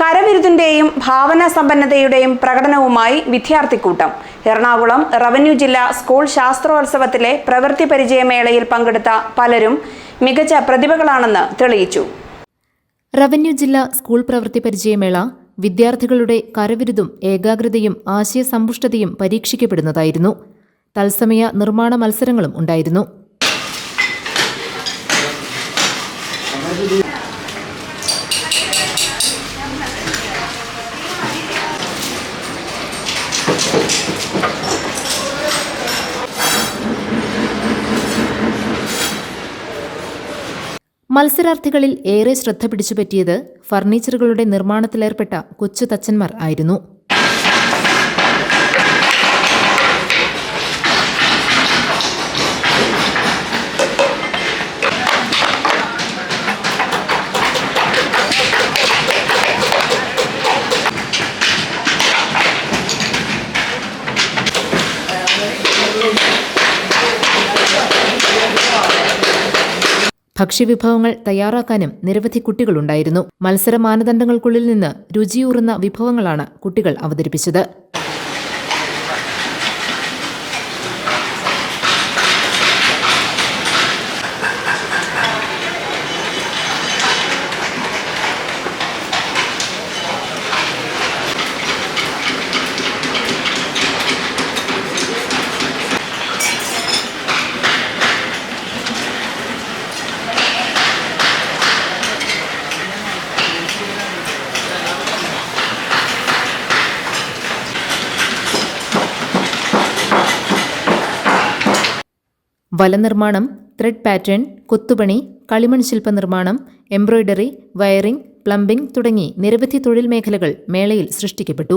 കരവിരുതിന്റെയും ഭാവന സമ്പന്നതയുടെയും പ്രകടനവുമായി വിദ്യാർത്ഥിക്കൂട്ടം. എറണാകുളം റവന്യൂ ജില്ലാ സ്കൂൾ ശാസ്ത്രോത്സവത്തിലെ പ്രവൃത്തി പരിചയമേളയിൽ പങ്കെടുത്ത പലരും മികച്ച പ്രതിഭകളാണെന്ന് തെളിയിച്ചു. റവന്യൂ ജില്ലാ സ്കൂൾ പ്രവൃത്തി പരിചയമേള വിദ്യാർത്ഥികളുടെ കരവിരുതും ഏകാഗ്രതയും ആശയസമ്പുഷ്ടതയും പരീക്ഷിക്കപ്പെടുന്നതായിരുന്നു. തത്സമയ നിർമ്മാണ മത്സരങ്ങളും ഉണ്ടായിരുന്നു. മത്സരാർത്ഥികളിൽ ഏറെ ശ്രദ്ധ പിടിച്ചുപറ്റിയത് ഫർണിച്ചറുകളുടെ നിർമ്മാണത്തിലേർപ്പെട്ട കൊച്ചു തച്ചന്മാർ ആയിരുന്നു ഭക്ഷ്യവിഭവങ്ങൾ തയ്യാറാക്കാനും നിരവധി കുട്ടികളുണ്ടായിരുന്നു. മത്സര മാനദണ്ഡങ്ങൾക്കുള്ളിൽ നിന്ന് രുചിയൂറുന്ന വിഭവങ്ങളാണ് കുട്ടികൾ അവതരിപ്പിച്ചത്. വലനിർമ്മാണം ത്രെഡ് പാറ്റേൺ കൊത്തുപണി കളിമൺ ശില്പനിർമ്മാണം എംബ്രോയ്ഡറി വയറിംഗ് പ്ലംബിംഗ് തുടങ്ങി നിരവധി തൊഴിൽ മേഖലകൾ മേളയിൽ സൃഷ്ടിക്കപ്പെട്ടു.